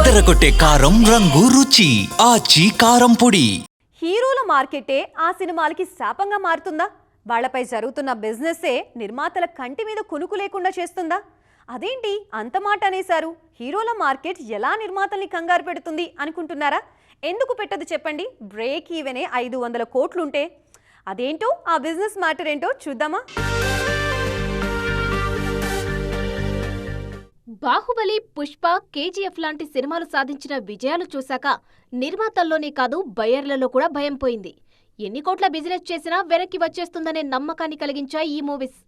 అదరగొట్టే కారం రంగు రుచి ఆచి కారం పొడి. హీరోల మార్కెటే ఆ సినిమాలకి శాపంగా మారుతుందా? వాళ్ళపై జరుగుతున్న బిజినెస్సే నిర్మాతల కంటి మీద కునుకు లేకుండా చేస్తుందా? అదేంటి అంత మాట అనేశారు? హీరోల మార్కెట్ ఎలా నిర్మాతల్ని కంగారు పెడుతుంది అనుకుంటున్నారా? ఎందుకు పెట్టదు చెప్పండి? బ్రేక్ ఈవెనే ఐదు వందల కోట్లుంటే. అదేంటో ఆ బిజినెస్ మ్యాటర్ ఏంటో చూద్దామా? బాహుబలి పుష్ప కేజీఎఫ్ లాంటి సినిమాలు సాధించిన విజయాలు చూశాక నిర్మాతల్లోనే కాదు బయర్లలో కూడా భయం పోయింది. ఎన్ని కోట్ల బిజినెస్ చేసినా వెనక్కి వచ్చేస్తుందనే నమ్మకాన్ని కలిగించాయి ఈ మూవీస్.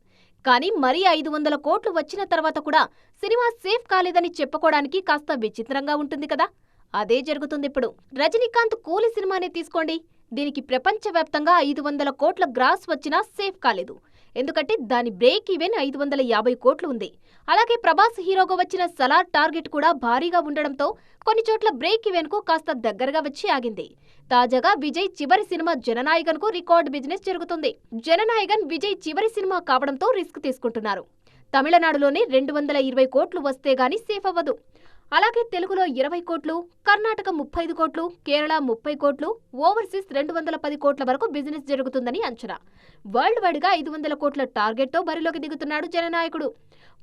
కానీ మరీ ఐదు వందల కోట్లు వచ్చిన తర్వాత కూడా సినిమా సేఫ్ కాలేదని చెప్పుకోవడానికి కాస్త విచిత్రంగా ఉంటుంది కదా? అదే జరుగుతుంది ఇప్పుడు. రజనీకాంత్ కూలి సినిమానే తీసుకోండి. దీనికి ప్రపంచవ్యాప్తంగా ఐదు వందల కోట్ల గ్రాస్ వచ్చినా సేఫ్ కాలేదు. ఎందుకంటే దాని బ్రేక్ ఈవెన్ ఐదు వందల యాభై కోట్లు ఉంది. అలాగే ప్రభాస్ హీరోగా వచ్చిన సలార్ టార్గెట్ కూడా భారీగా ఉండడంతో కొన్ని చోట్ల బ్రేక్ ఈవెన్కు కాస్త దగ్గరగా వచ్చి ఆగింది. తాజాగా విజయ్ చివరి సినిమా జననాయకన్కు రికార్డ్ బిజినెస్ జరుగుతుంది. జననాయకన్ విజయ్ చివరి సినిమా కావడంతో రిస్క్ తీసుకుంటున్నారు. తమిళనాడులోనే రెండు వందల ఇరవై కోట్లు వస్తే గాని సేఫ్ అవ్వదు. అలాగే తెలుగులో ఇరవై కోట్లు కర్ణాటక ముప్పై ఐదు కోట్లు కేరళ ముప్పై కోట్లు ఓవర్సీస్ రెండు వందల పది కోట్ల వరకు బిజినెస్ జరుగుతుందని అంచనా. వరల్డ్ వైడ్గా ఐదు వందల కోట్ల టార్గెట్తో బరిలోకి దిగుతున్నాడు జననాయకుడు.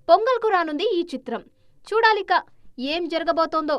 పొంగల్కు రానుంది ఈ చిత్రం. చూడాలిక ఏం జరగబోతోందో.